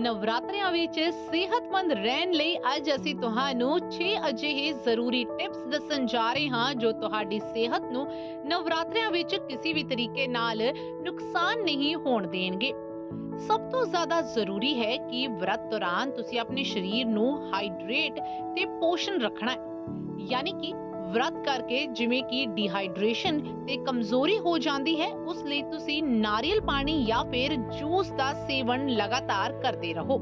ਨਵਰਾਤਰਿਆਂ ਵਿੱਚ ਸਿਹਤਮੰਦ ਰਹਿਣ ਲਈ ਅੱਜ ਅਸੀਂ ਤੁਹਾਨੂੰ 6 ਅਜਿਹੇ ਜ਼ਰੂਰੀ ਟਿਪਸ ਦੱਸਣ ਜਾ ਰਹੇ ਹਾਂ ਜੋ ਤੁਹਾਡੀ ਸਿਹਤ ਨੂੰ ਨਵਰਾਤਰਿਆਂ ਵਿੱਚ ਕਿਸੇ ਵੀ ਤਰੀਕੇ ਨਾਲ ਨੁਕਸਾਨ ਨਹੀਂ ਹੋਣ ਦੇਣਗੇ। ਸਭ ਤੋਂ ਜ਼ਿਆਦਾ ਜ਼ਰੂਰੀ ਹੈ ਕਿ ਵਰਤ ਦੌਰਾਨ ਤੁਸੀਂ ਆਪਣੇ ਸਰੀਰ ਨੂੰ ਹਾਈਡਰੇਟ ਤੇ ਪੋਸ਼ਣ ਰੱਖਣਾ ਹੈ। ਯਾਨੀ ਕਿ ਵਰਤ ਕਰਕੇ ਜਿਵੇਂ ਕਿ ਡੀਹਾਈਡਰੇਸ਼ਨ ਤੇ ਕਮਜ਼ੋਰੀ ਹੋ ਜਾਂਦੀ ਹੈ, ਉਸ ਲਈ ਤੁਸੀਂ ਨਾਰੀਅਲ ਪਾਣੀ ਜਾਂ ਫਿਰ ਜੂਸ ਦਾ ਸੇਵਨ ਲਗਾਤਾਰ ਕਰਦੇ ਰਹੋ।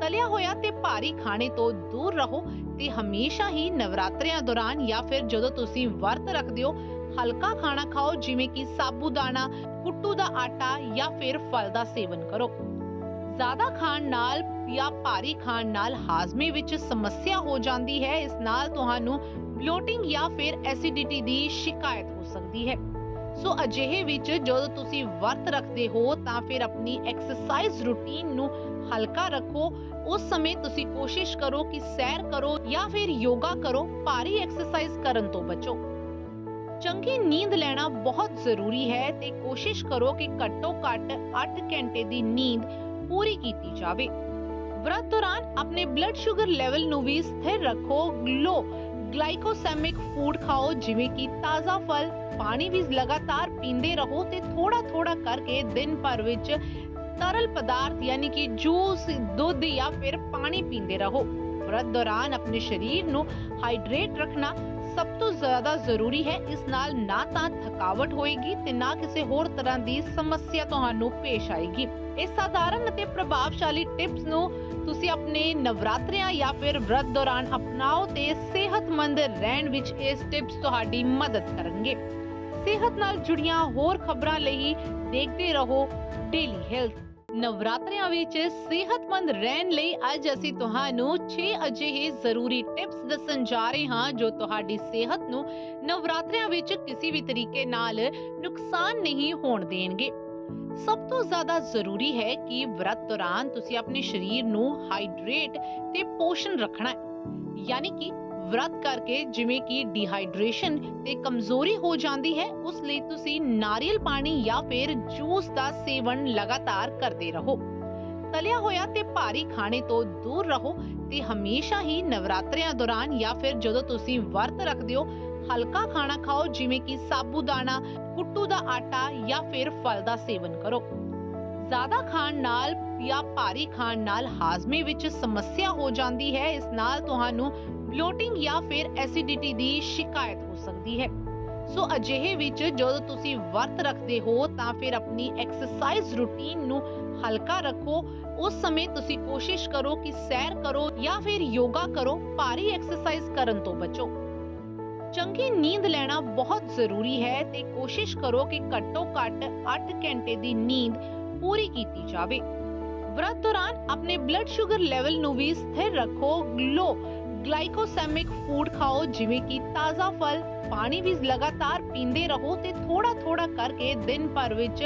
ਤਲਿਆ ਹੋਇਆ ਤੇ ਭਾਰੀ ਖਾਣੇ ਤੋਂ ਦੂਰ ਰਹੋ ਤੇ ਹਮੇਸ਼ਾ ਹੀ ਨਵਰਾਤਰਿਆਂ ਦੌਰਾਨ ਜਾਂ ਫਿਰ ਜਦੋਂ ਤੁਸੀਂ ਵਰਤ ਰੱਖਦੇ ਹੋ, ਹਲਕਾ ਖਾਣਾ ਖਾਓ, ਜਿਵੇਂ ਕਿ ਸਾਬੂਦਾਨਾ ਕੁੱਟੂ ਦਾ ਆਟਾ ਜਾਂ ਫਿਰ ਫਲ ਦਾ ਸੇਵਨ ਕਰੋ। ਜ਼ਿਆਦਾ ਖਾਣ ਨਾਲ ਜਾਂ ਭਾਰੀ ਖਾਣ ਨਾਲ ਹਾਜ਼ਮੇ ਵਿੱਚ ਸਮੱਸਿਆ ਹੋ ਜਾਂਦੀ ਹੈ। ਇਸ ਨਾਲ ਤੁਹਾਨੂੰ ਬਲੋਟਿੰਗ ਜਾਂ ਫਿਰ ਐਸਿਡਿਟੀ ਦੀ ਸ਼ਿਕਾਇਤ ਹੋ ਸਕਦੀ ਹੈ। ਸੋ ਅਜਿਹੇ ਵਿੱਚ ਜਦੋਂ ਤੁਸੀਂ ਵਰਤ ਰੱਖਦੇ ਹੋ, ਤਾਂ ਫਿਰ ਆਪਣੀ ਐਕਸਰਸਾਈਜ਼ ਰੂਟੀਨ ਨੂੰ ਹਲਕਾ ਰੱਖੋ। ਉਸ ਸਮੇਂ ਤੁਸੀਂ ਕੋਸ਼ਿਸ਼ ਕਰੋ ਕਿ ਸੈਰ ਕਰੋ ਜਾਂ ਫਿਰ ਯੋਗਾ ਕਰੋ। ਭਾਰੀ ਐਕਸਰਸਾਈਜ਼ ਕਰਨ ਤੋਂ ਬਚੋ। ਚੰਗੀ ਨੀਂਦ ਲੈਣਾ ਬਹੁਤ ਜ਼ਰੂਰੀ ਹੈ ਤੇ ਕੋਸ਼ਿਸ਼ ਕਰੋ ਕਿ ਘੱਟੋ ਘੱਟ 8 ਘੰਟੇ ਦੀ ਨੀਂਦ ਕੀਤੀ ਜਾਵੇ। ਵਰਤ ਦੌਰਾਨ ਆਪਣੇ ਬਲੱਡ ਸ਼ੂਗਰ ਲੈਵਲ ਨੂੰ ਵੀ ਸਥਿਰ ਰੱਖੋ ਗਲੋ ਗਲਾਈਕੋਸੈਮਿਕ ਫੂਡ ਖਾਓ, ਜਿਵੇਂ ਕਿ ਤਾਜ਼ਾ ਫਲ, ਪਾਣੀ ਵੀ ਲਗਾਤਾਰ ਪੀਂਦੇ ਰਹੋ ਤੇ ਥੋੜਾ ਥੋੜਾ ਕਰਕੇ ਦਿਨ ਭਰ ਵਿੱਚ ਤਰਲ ਪਦਾਰਥ, ਯਾਨੀ ਕਿ ਜੂਸ ਦੁੱਧ ਜਾਂ ਫਿਰ ਪਾਣੀ ਪੀਂਦੇ ਰਹੋ। ਵਰਤ ਦੌਰਾਨ ਆਪਣੇ ਸਰੀਰ ਨੂੰ ਹਾਈਡਰੇਟ ਰੱਖਣਾ ਸਭ ਤੋਂ ਜ਼ਿਆਦਾ ਜ਼ਰੂਰੀ ਹੈ। ਇਸ ਨਾਲ ਨਾ ਤਾਂ ਥਕਾਵਟ ਹੋਏਗੀ ਤੇ ਨਾ ਕਿਸੇ ਹੋਰ ਤਰ੍ਹਾਂ ਦੀ ਸਮੱਸਿਆ ਤੁਹਾਨੂੰ ਪੇਸ਼ ਆਏਗੀ। ਇਹ ਸਾਧਾਰਨ ਅਤੇ ਪ੍ਰਭਾਵਸ਼ਾਲੀ ਟਿਪਸ ਨੂੰ ਤੁਸੀਂ ਆਪਣੇ ਨਵਰਾਤਰਿਆਂ ਜਾਂ ਫਿਰ ਵਰਤ ਦੌਰਾਨ ਅਪਣਾਓ ਤੇ ਸਿਹਤਮੰਦ ਰਹਿਣ ਵਿੱਚ ਇਸ ਟਿਪਸ ਤੁਹਾਡੀ ਮਦਦ ਕਰਨਗੇ। ਸਿਹਤ ਨਾਲ ਜੁੜੀਆਂ ਹੋਰ ਖਬਰਾਂ ਲਈ ਦੇਖਦੇ ਰਹੋ ਡੇਲੀ ਹੈਲਥ ਨਵਰਾਤਰਿਆਂ ਵਿੱਚ ਸਿਹਤਮੰਦ ਰਹਿਣ ਲਈ ਅੱਜ ਅਸੀਂ ਤੁਹਾਨੂੰ 6 ਅਜਿਹੇ ਜ਼ਰੂਰੀ ਟਿਪਸ ਦੱਸਣ ਜਾ ਰਹੇ ਹਾਂ ਜੋ ਤੁਹਾਡੀ ਸਿਹਤ ਨੂੰ ਨਵਰਾਤਰਿਆਂ ਵਿੱਚ ਕਿਸੇ ਵੀ ਤਰੀਕੇ ਨਾਲ ਨੁਕਸਾਨ ਨਹੀਂ ਹੋਣ ਦੇਣਗੇ। ਸਭ ਤੋਂ ਜ਼ਿਆਦਾ ਜ਼ਰੂਰੀ ਹੈ ਕਿ ਵਰਤ ਦੌਰਾਨ ਤੁਸੀਂ ਆਪਣੇ ਸਰੀਰ ਨੂੰ ਹਾਈਡਰੇਟ ਤੇ ਪੋਸ਼ਣ ਰੱਖਣਾ ਹੈ। ਯਾਨੀ ਕਿ ਵਰਤ ਕਰਕੇ ਜਿਵੇਂ ਕਿ ਡੀਹਾਈਡਰੇਸ਼ਨ ਤੇ ਕਮਜ਼ੋਰੀ ਹੋ ਜਾਂਦੀ ਹੈ, ਉਸ ਲਈ ਤੁਸੀਂ ਨਾਰੀਅਲ ਪਾਣੀ ਜਾਂ ਫਿਰ ਜੂਸ ਦਾ ਸੇਵਨ ਲਗਾਤਾਰ ਕਰਦੇ ਰਹੋ। ਤਲਿਆ ਹੋਇਆ ਤੇ ਭਾਰੀ ਖਾਣੇ ਤੋਂ ਦੂਰ ਰਹੋ ਤੇ ਹਮੇਸ਼ਾ ਹੀ ਨਵਰਾਤਰਿਆਂ ਦੌਰਾਨ ਜਾਂ ਫਿਰ ਜਦੋਂ ਤੁਸੀਂ ਵਰਤ ਰੱਖਦੇ ਹੋ, ਹਲਕਾ ਖਾਣਾ ਖਾਓ, ਜਿਵੇਂ ਕਿ ਸਾਬੂਦਾਨਾ ਕੁੱਟੂ ਦਾ ਆਟਾ ਜਾਂ ਫਿਰ ਫਲ ਦਾ ਸੇਵਨ ਕਰੋ। ਜ਼ਿਆਦਾ ਖਾਣ ਨਾਲ ਜਾਂ ਭਾਰੀ ਖਾਣ ਨਾਲ ਹਾਜ਼ਮੇ ਵਿੱਚ ਸਮੱਸਿਆ ਹੋ ਜਾਂਦੀ ਹੈ, ਇਸ ਨਾਲ ਤੁਹਾਨੂੰ ਬਲੋਟਿੰਗ ਜਾਂ ਫਿਰ ਐਸਿਡਿਟੀ ਦੀ ਸ਼ਿਕਾਇਤ ਹੋ ਸਕਦੀ ਹੈ। ਸੋ ਅਜਿਹੇ ਵਿੱਚ ਜਦੋਂ ਤੁਸੀਂ ਵਰਤ ਰੱਖਦੇ ਹੋ, ਤਾਂ ਫਿਰ ਆਪਣੀ ਐਕਸਰਸਾਈਜ਼ ਰੂਟੀਨ ਨੂੰ ਹਲਕਾ ਰੱਖੋ। ਉਸ ਸਮੇਂ ਤੁਸੀਂ ਕੋਸ਼ਿਸ਼ ਕਰੋ ਕਿ ਸੈਰ ਕਰੋ ਜਾਂ ਫਿਰ ਯੋਗਾ ਕਰੋ, ਭਾਰੀ ਐਕਸਰਸਾਈਜ਼ ਕਰਨ ਤੋਂ ਬਚੋ। ਚੰਗੀ ਨੀਂਦ ਲੈਣਾ ਬਹੁਤ ਜ਼ਰੂਰੀ ਹੈ ਤੇ ਕੋਸ਼ਿਸ਼ ਕਰੋ ਕਿ ਘੱਟੋ ਘੱਟ 8 ਘੰਟੇ ਦੀ ਨੀਂਦ ਪੂਰੀ ਕੀਤੀ ਜਾਵੇ। ਵਰਤ ਦੌਰਾਨ ਆਪਣੇ ਬਲੱਡ ਸ਼ੂਗਰ ਲੈਵਲ ਨੂੰ ਵੀ ਸਥਿਰ ਰੱਖੋ। ਗਲੋ ਗਲਾਈਕੋਸੈਮਿਕ ਫੂਡ ਖਾਓ, ਜਿਵੇਂ ਕਿ ਤਾਜ਼ਾ ਫਲ, ਪਾਣੀ ਵੀ ਲਗਾਤਾਰ ਪੀਂਦੇ ਰਹੋ ਤੇ ਥੋੜਾ ਥੋੜਾ ਕਰਕੇ ਦਿਨ ਭਰ ਵਿੱਚ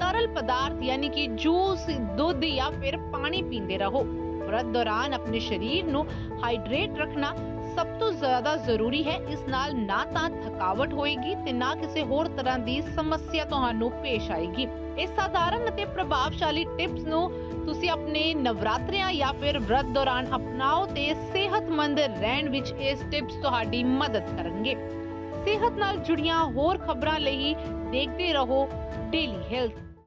ਤਰਲ ਪਦਾਰਥ ਯਾਨੀ ਕਿ ਜੂਸ, ਦੁੱਧ ਜਾਂ ਫਿਰ ਪਾਣੀ ਪੀਂਦੇ ਰਹੋ। ਵਰਤ ਦੌਰਾਨ ਆਪਣੇ ਸਰੀਰ ਨੂੰ ਹਾਈਡਰੇਟ ਰੱਖਣਾ ਸਭ ਤੋਂ ਜ਼ਿਆਦਾ ਜ਼ਰੂਰੀ ਹੈ। ਇਸ ਨਾਲ ਨਾ ਤਾਂ ਥਕਾਵਟ ਹੋਏਗੀ ਤੇ ਨਾ ਕਿਸੇ ਹੋਰ ਤਰ੍ਹਾਂ ਦੀ ਸਮੱਸਿਆ ਤੁਹਾਨੂੰ ਪੇਸ਼ ਆਏਗੀ। ਇਸ ਸਾਧਾਰਨ ਅਤੇ ਪ੍ਰਭਾਵਸ਼ਾਲੀ ਟਿਪਸ ਨੂੰ ਤੁਸੀਂ ਆਪਣੇ ਨਵਰਾਤਰਿਆਂ ਜਾਂ ਫਿਰ ਵਰਤ ਦੌਰਾਨ ਅਪਣਾਓ ਤੇ ਸਿਹਤਮੰਦ ਰਹਿਣ ਵਿੱਚ ਇਸ ਟਿਪਸ ਤੁਹਾਡੀ ਮਦਦ ਕਰਨਗੇ। ਸਿਹਤ ਨਾਲ ਜੁੜੀਆਂ ਹੋਰ ਖਬਰਾਂ ਲਈ ਦੇਖਦੇ ਰਹੋ ਡੇਲੀ ਹੈਲਥ